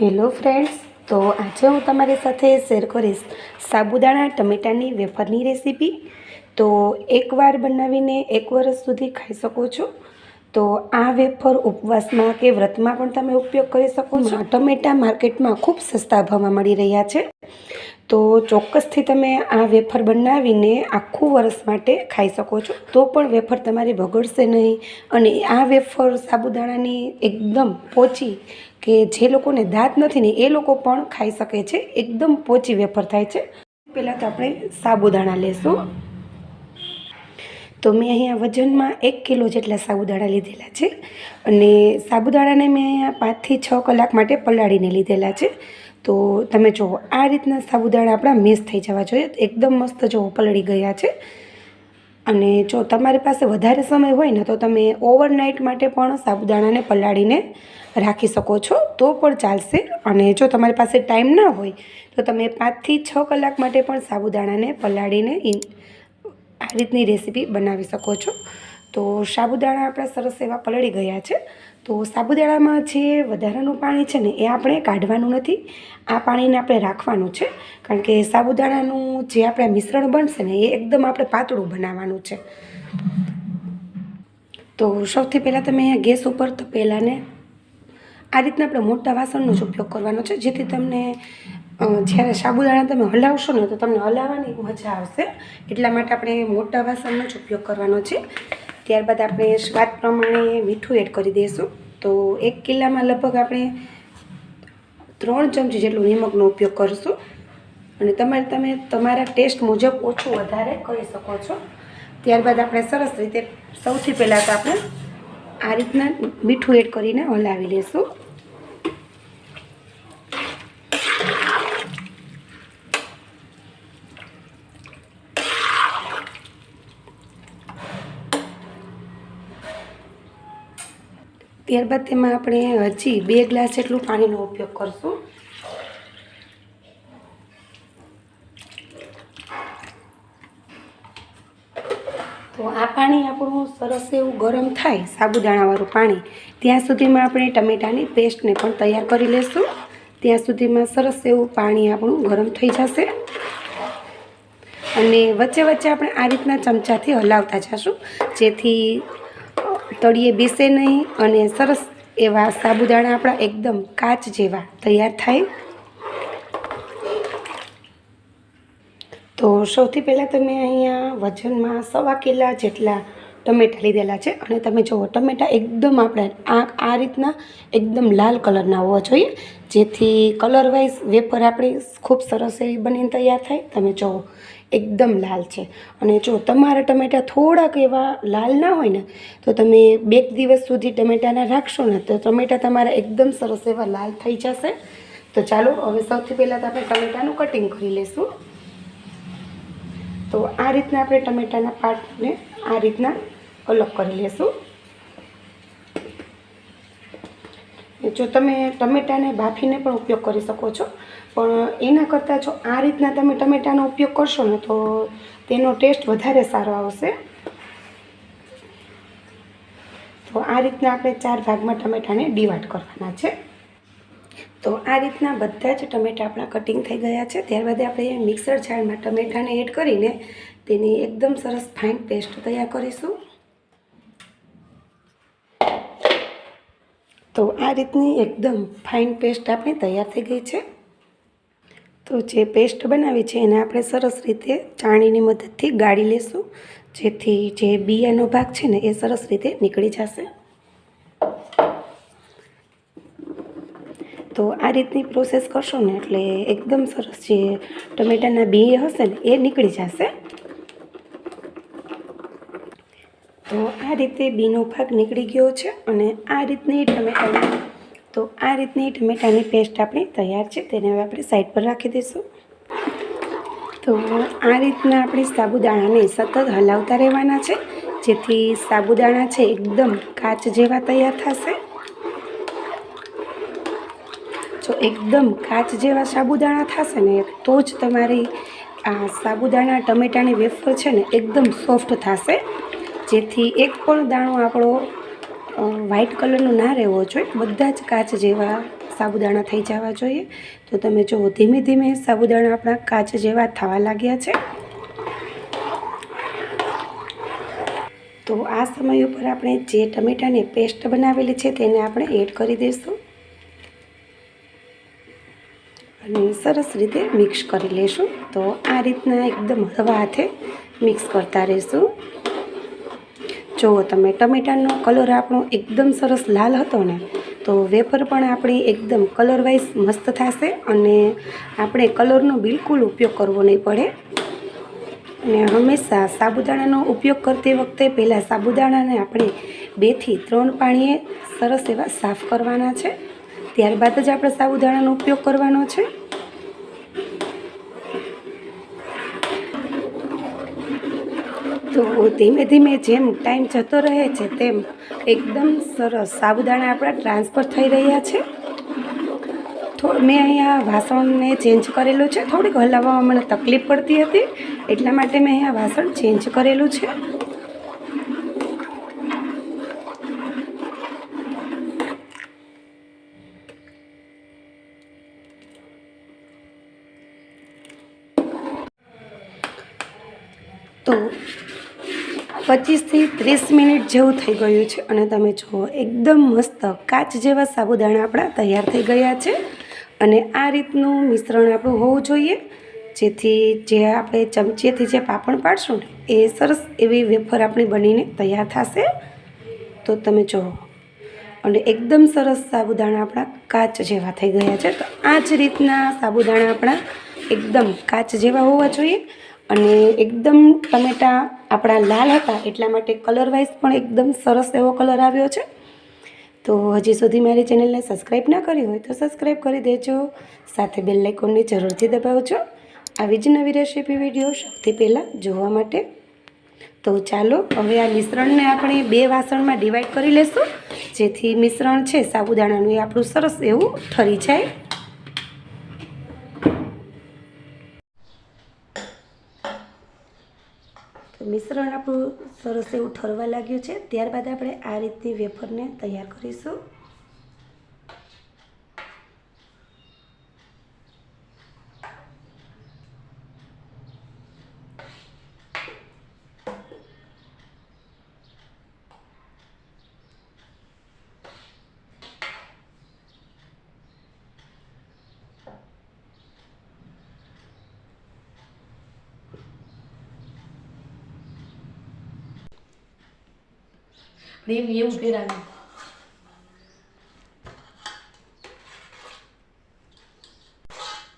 Hello friends તો આજે હું તમારી સાથે શેર કરીશ સાબુદાણા ટમેટાની વેફરની રેસીપી તો એકવાર બનાવીને એક વર્ષ સુધી ખાઈ શકો છો. તો આ વેફર ઉપવાસમાં કે વ્રતમાં પણ તમે ઉપયોગ કરી શકો છો. ટમેટા માર્કેટમાં ખૂબ સસ્તા ભાવમાં મળી રહ્યા છે. તો ચોક્કસથી તમે આ વેફર બનાવીને આખું વર્ષ માટે ખાઈ શકો છો. તો પણ વેફર તમારી બગડશે નહીં. અને આ વેફર સાબુદાણાની એકદમ પોચી કે જે લોકોને દાંત નથી ને એ લોકો પણ ખાઈ શકે છે. એકદમ પોચી વેફર થાય છે. પહેલાં તો આપણે સાબુદાણા લેશું. તો મેં અહીંયા વજનમાં એક કિલો જેટલા સાબુદાણા લીધેલા છે અને સાબુદાણાને મેં અહીંયા પાંચથી છ કલાક માટે પલાળીને લીધેલા છે. તો તમે જુઓ આ રીતના સાબુદાણા આપણા મિસ થઈ જવા જોઈએ. એકદમ મસ્ત જો પલળી ગયા છે. અને જો તમારી પાસે વધારે સમય હોય ને તો તમે ઓવરનાઇટ માટે પણ સાબુદાણાને પલાળીને રાખી શકો છો. તો પણ ચાલશે. અને જો તમારી પાસે ટાઈમ ના હોય, તો તમે પાંચથી છ કલાક માટે પણ સાબુદાણાને પલાળીને આ રીતની રેસીપી બનાવી શકો છો. તો સાબુદાણા આપણા સરસ એવા પલળી ગયા છે. તો સાબુદાણામાં જે વધારાનું પાણી છે ને, એ આપણે કાઢવાનું નથી. આ પાણીને આપણે રાખવાનું છે. કારણ કે સાબુદાણાનું જે આપણે મિશ્રણ બનશે ને, એ એકદમ આપણે પાતળું બનાવવાનું છે. તો સૌથી પહેલાં તમે અહીંયા ગેસ ઉપર તો પહેલાંને આ રીતના આપણે મોટા વાસણનો જ ઉપયોગ કરવાનો છે. જેથી તમને જ્યારે સાબુદાણા તમે હલાવશો ને, તો તમને હલાવવાની મજા આવશે. એટલા માટે આપણે મોટા વાસણનો જ ઉપયોગ કરવાનો છે. ત્યારબાદ આપણે સ્વાદ પ્રમાણે મીઠું એડ કરી દઈશું. તો એક કિલ્લામાં લગભગ આપણે ત્રણ ચમચી જેટલું નિમકનો ઉપયોગ કરશું. અને તમારે તમે તમારા ટેસ્ટ મુજબ ઓછું વધારે કરી શકો છો. ત્યારબાદ આપણે સરસ રીતે સૌથી પહેલાં તો આપણે આ રીતના મીઠું એડ કરીને હલાવી લઈશું ત્યારબાદ તેમાં આપણે હજી બે ગ્લાસ જેટલું પાણીનો ઉપયોગ કરશું. તો આ પાણી આપણું સરસ એવું ગરમ થાય સાબુદાણાવાળું પાણી, ત્યાં સુધીમાં આપણે ટમેટાની પેસ્ટને પણ તૈયાર કરી લઈશું ત્યાં સુધીમાં સરસ એવું પાણી આપણું ગરમ થઈ જશે. અને વચ્ચે વચ્ચે આપણે આ રીતના ચમચાથી હલાવતા જશું, જેથી તળિયે બેસે નહીં અને સરસ એવા સાબુદાણા આપણા એકદમ કાચ જેવા તૈયાર થાય. તો સૌથી પહેલાં તમે અહીંયા વજનમાં સવા કિલા જેટલા ટમેટાં લીધેલા છે અને તમે જુઓ, ટમેટાં એકદમ આપણે આ આ રીતના એકદમ લાલ કલરના હોવા જોઈએ, જેથી કલર વાઇઝ વેપર આપણી ખૂબ સરસ એવી બનીને તૈયાર થાય. તમે જુઓ એકદમ લાલ છે. અને જો તમારા ટમેટાં થોડાક એવા લાલ ના હોય ને, તો તમે બે દિવસ સુધી ટમેટાના રાખશો ને, તો ટમેટાં તમારા એકદમ સરસ એવા લાલ થઈ જશે. તો ચાલો, હવે સૌથી પહેલાં તો આપણે ટમેટાનું કટિંગ કરી લઈશું. તો આ રીતના આપણે ટમેટાના પાર્ટને આ રીતના અલગ કરી લેશું જો તમે ટમેટાને બાફીને પણ ઉપયોગ કરી શકો છો. પણ એના કરતાં જો આ રીતના તમે ટમેટાનો ઉપયોગ કરશો ને તો તેનો ટેસ્ટ વધારે સારો આવશે. તો આ રીતના આપણે ચાર ભાગમાં ટમેટાને ડિવાઈડ કરવાના છે. તો આ રીતના બધા જ ટમેટા આપણા કટિંગ થઈ ગયા છે. ત્યારબાદ આપણે મિક્સર જારમાં ટમેટાને એડ કરીને તેની એકદમ સરસ ફાઇન પેસ્ટ તૈયાર કરીશું. તો આ રીતની એકદમ ફાઇન પેસ્ટ આપણી તૈયાર થઈ ગઈ છે. તો જે પેસ્ટ બનાવી છે એને આપણે સરસ રીતે ચાણીની મદદથી ગાળી લેશું. જેથી જે બિયાનો ભાગ છે ને એ સરસ રીતે નીકળી જશે. તો આ રીતની પ્રોસેસ કરશો ને એટલે એકદમ સરસ જે ટમેટાના બી હશે ને એ નીકળી જશે તો આ રીતે બીનો ભાગ નીકળી ગયો છે અને આ રીતની ટમેટાની તો આ રીતની ટમેટાની પેસ્ટ આપણી તૈયાર છે તેને હવે આપણે સાઈડ પર રાખી દઈશું. તો આ રીતના આપણે સાબુદાણાને સતત હલાવતા રહેવાના છે, જેથી સાબુદાણા છે એકદમ કાચ જેવા તૈયાર થશે. જો એકદમ કાચ જેવા સાબુદાણા થશે ને તો જ તમારી આ સાબુદાણા ટમેટાની વેફર છે ને એકદમ સોફ્ટ થશે. જેથી એક પણ દાણો આપણો વ્હાઈટ કલરનો ના રહેવો જોઈએ. બધા જ કાચ જેવા સાબુદાણા થઈ જવા જોઈએ. તો તમે જુઓ, ધીમે ધીમે સાબુદાણા આપણા કાચ જેવા થવા લાગ્યા છે. તો આ સમય ઉપર આપણે જે ટમેટાની પેસ્ટ બનાવેલી છે તેને આપણે એડ કરી દઈશું. અને સરસ રીતે મિક્સ કરી લઈશું તો આ રીતના એકદમ હળવા હાથે મિક્સ કરતા રહીશું. જુઓ તમે ટમેટાનો કલર આપણો એકદમ સરસ લાલ હતો ને, તો વેફર પણ આપણી એકદમ કલરવાઇઝ મસ્ત થશે અને આપણે કલરનો બિલકુલ ઉપયોગ કરવો નહીં પડે. અને હંમેશા સાબુદાણાનો ઉપયોગ કરતી વખતે પહેલાં સાબુદાણાને આપણે બેથી ત્રણ પાણીએ સરસ એવા સાફ કરવાના છે. ત્યારબાદ જ આપણે સાબુદાણાનો ઉપયોગ કરવાનો છે. તો ધીમે ધીમે જેમ ટાઈમ જતો રહે છે, તેમ એકદમ સરસ. સાબુદાણા આપણા ટ્રાન્સફર થઈ રહ્યા છે. મેં અહીંયા વાસણને ચેન્જ કરેલું છે. થોડીક હલાવવામાં મને તકલીફ પડતી હતી, એટલા માટે મેં અહીંયા વાસણ ચેન્જ કરેલું છે. તો પચીસથી ત્રીસ મિનિટ જેવું થઈ ગયું છે અને તમે જુઓ, એકદમ મસ્ત કાચ જેવા સાબુદાણા આપણા તૈયાર થઈ ગયા છે. અને આ રીતનું મિશ્રણ આપણું હોવું જોઈએ, જેથી જે આપણે ચમચીથી જે પાપડ પાડશું ને, એ સરસ એવી વેફર આપણી બનીને તૈયાર થશે. તો તમે જુઓ. અને એકદમ સરસ સાબુદાણા આપણા કાચ જેવા થઈ ગયા છે. તો આ જ રીતના સાબુદાણા આપણા એકદમ કાચ જેવા હોવા જોઈએ. અને એકદમ ટમેટાં આપણા લાલ હતા એટલા માટે કલરવાઇઝ પણ એકદમ સરસ એવો કલર આવ્યો છે. તો હજી સુધી મારી ચેનલને સબસ્ક્રાઈબ ના કરી હોય તો સબસ્ક્રાઈબ કરી દેજો. સાથે બેલ આઇકોનને જરૂરથી દબાવજો. આવી જ નવી રેસીપી વીડિયો સૌથી પહેલાં જોવા માટે. તો ચાલો હવે આ મિશ્રણને આપણે બે વાસણમાં ડિવાઈડ કરી લેશું. જેથી મિશ્રણ છે સાબુદાણાનું એ આપણું સરસ એવું ઠરી જાય. મિશ્રણ આપણું સરસ એવું ઠરવા લાગ્યું છે. ત્યારબાદ આપણે આ રીતની વેફરને તૈયાર કરીશું. પ્રેમ એવું ફેરાવ્યું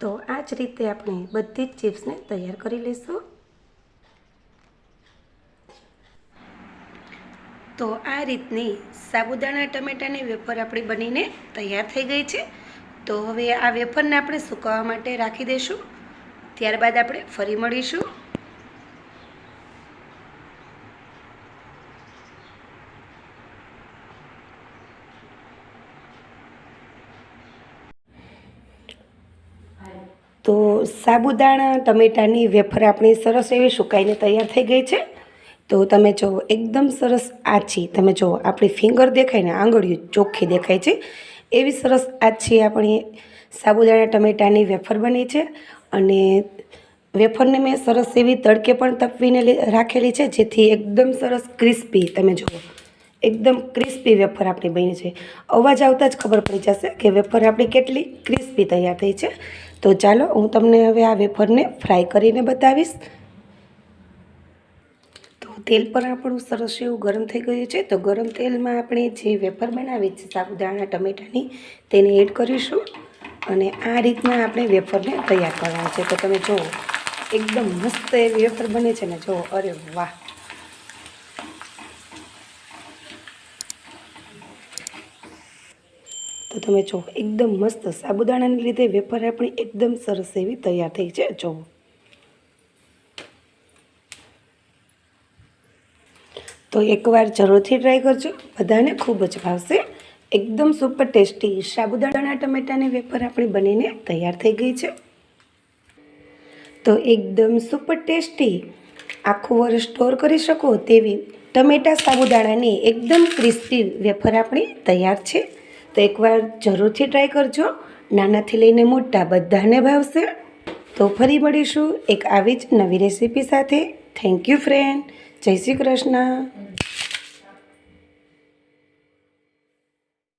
તો આ જ રીતે આપણે બધી જ ચિપ્સને તૈયાર કરી લઈશું. તો આ રીતની સાબુદાણા, ટમેટાની વેફર આપણી બનીને તૈયાર થઈ ગઈ છે. તો હવે આ વેફરને આપણે સુકવવા માટે રાખી દઈશું. ત્યારબાદ આપણે ફરી મળીશું તો સાબુદાણા, ટમેટાની વેફર આપણી સરસ એવી સુકાઈને તૈયાર થઈ ગઈ છે. તો તમે જુઓ એકદમ સરસ આછી, તમે જુઓ આપણી ફિંગર દેખાય ને, આંગળીઓ ચોખ્ખી દેખાય છે. એવી સરસ આછી આપણી સાબુદાણા, ટમેટાની વેફર બની છે અને વેફરને મેં સરસ એવી તડકે પણ તપવીને રાખેલી છે, જેથી એકદમ સરસ ક્રિસ્પી, તમે જુઓ. એકદમ ક્રિસ્પી વેફર આપણી બની છે. અવાજ આવતા જ ખબર પડી જશે કે વેફર આપણી કેટલી ક્રિસ્પી તૈયાર થઈ છે. તો ચાલો હું તમને હવે આ વેફરને ફ્રાય કરીને બતાવીશ. તો તેલ પણ આપણું સરસ એવું ગરમ થઈ ગયું છે. તો ગરમ તેલમાં આપણે જે વેફર બનાવી છે, સાબુદાણા, ટમેટાની, તેને એડ કરીશું અને આ રીતના આપણે વેફરને તૈયાર કરવાનું છે. તો તમે જુઓ, એકદમ મસ્ત એવી વેફર બને છે ને, જુઓ, અરે વાહ! તમે જુઓ એકદમ મસ્ત સાબુદાણાને લીધે વેફર આપણી એકદમ સરસ એવી તૈયાર થઈ છે. જુઓ તો એકવાર જરૂરથી ટ્રાય કરજો. બધાને ખૂબ જ ભાવશે. એકદમ સુપર ટેસ્ટી સાબુદાણા, ટમેટાની વેફર આપણી બનીને તૈયાર થઈ ગઈ છે. તો એકદમ સુપર ટેસ્ટી આખું વર્ષ સ્ટોર કરી શકો તેવી ટમેટા સાબુદાણાની એકદમ ક્રિસ્પી વેફર આપણી તૈયાર છે. તો એકવાર જરૂરથી ટ્રાય કરજો. નાનાથી લઈને મોટા બધાને ભાવશે. તો ફરી મળીશું એક આવી જ નવી રેસીપી સાથે. થેન્ક યુ ફ્રેન્ડ જય શ્રી કૃષ્ણ.